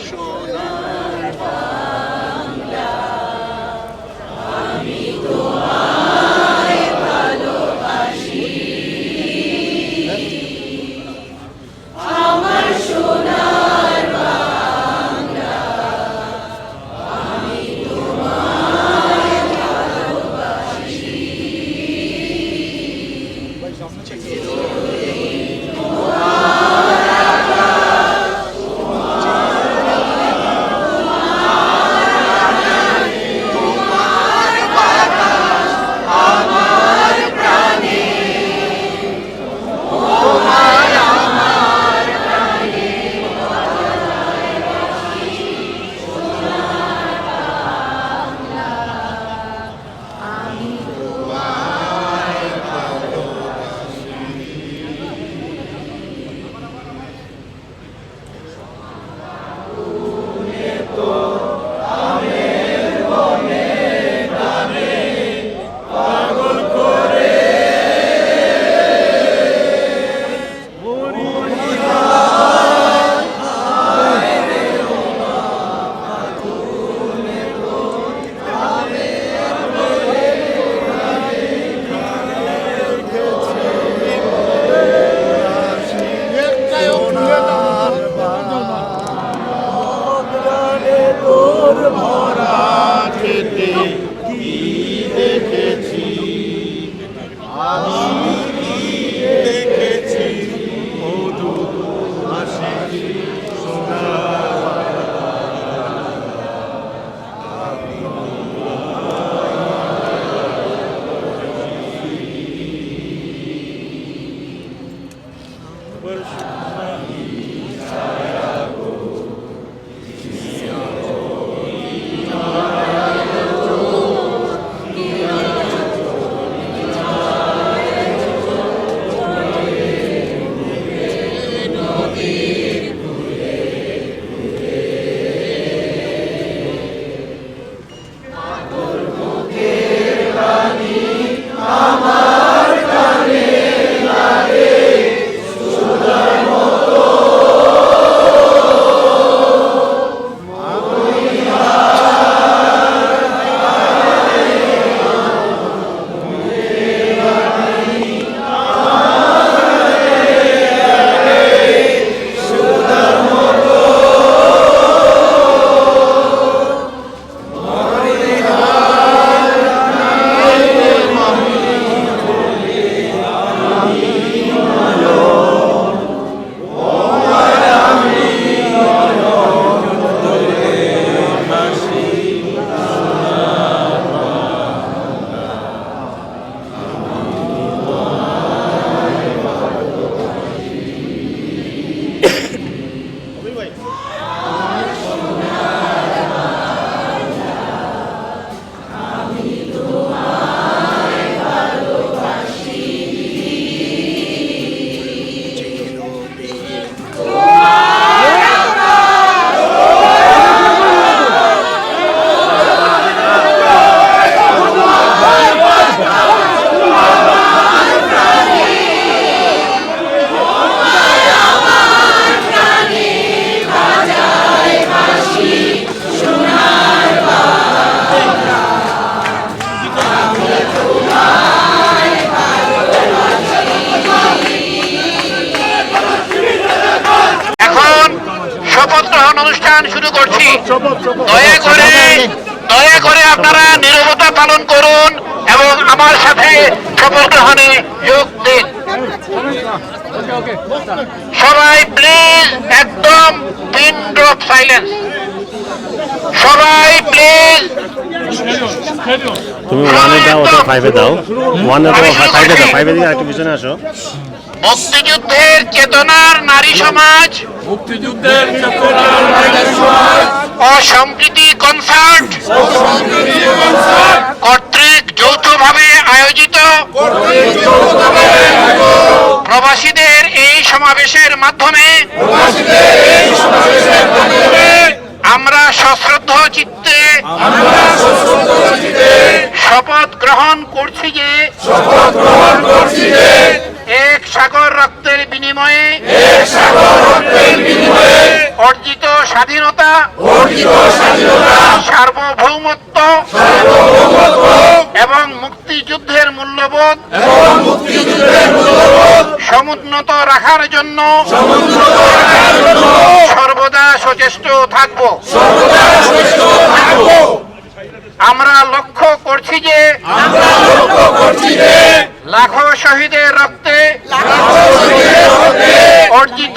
special দয়া করে দয়া করে আপনারা নীরবতা পালন করুন এবং আমার সাথে শপথ গ্রহণে যোগ দিন। সবাই প্লিজ একদম পিন ড্রপ সাইলেন্স সবাই প্লিজ তুমি ওয়ানে দাও ওটা ফাইভে দাও। ওয়ানে দাও ফাইভে দাও ফাইভে দিকে একটু পিছনে আসো। মুক্তিযুদ্ধের চেতনার নারী সমাজ। মুক্তিযুদ্ধের চেতনার অসম্প্রীতি কনসার্ট। কর্তৃক যৌথভাবে আয়োজিত। প্রবাসীদের এই সমাবেশের মাধ্যমে আমরা সশ্রদ্ধ চিত্তে শপথ গ্রহণ করছি যে এক সাগর রক্তের বিনিময়ে অর্জিত স্বাধীনতা সার্বভৌমত্ব এবং মুক্তিযুদ্ধের মূল্যবোধ সমুন্নত রাখার জন্য সর্বদা সচেষ্ট থাকব। আমরা লক্ষ্য করছি যে লাখো শহীদের রক্তে অর্জিত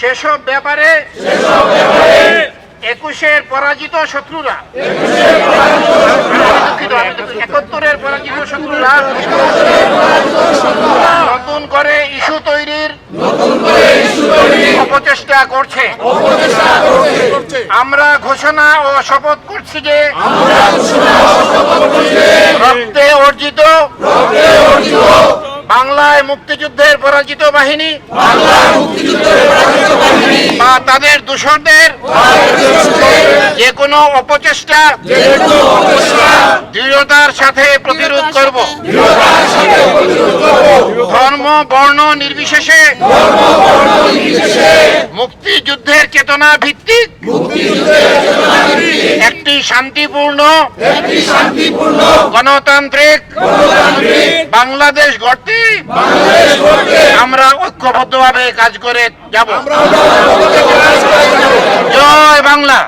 সেসব ব্যাপারে একুশের পরাজিত শত্রুরা। একাত্তরের পরাজিত শত্রুরা। নতুন করে ইস্যু তৈরির অপচেষ্টা করছে। আমরা ঘোষণা ও শপথ করছি যে রক্তে অর্জিত বাংলায় মুক্তিযুদ্ধের পরাজিত বাহিনী। বা তাদের দূষণদের। যে কোনো অপচেষ্টা। দৃঢ়তার সাথে প্রতিরোধ করব। ধর্ম বর্ণ নির্বিশেষে। মুক্তিযুদ্ধের চেতনা ভিত্তিক একটি শান্তিপূর্ণ গণতান্ত্রিক বাংলাদেশ গড়তে আমরা ঐক্যবদ্ধভাবে কাজ করে যাব। জয় বাংলা।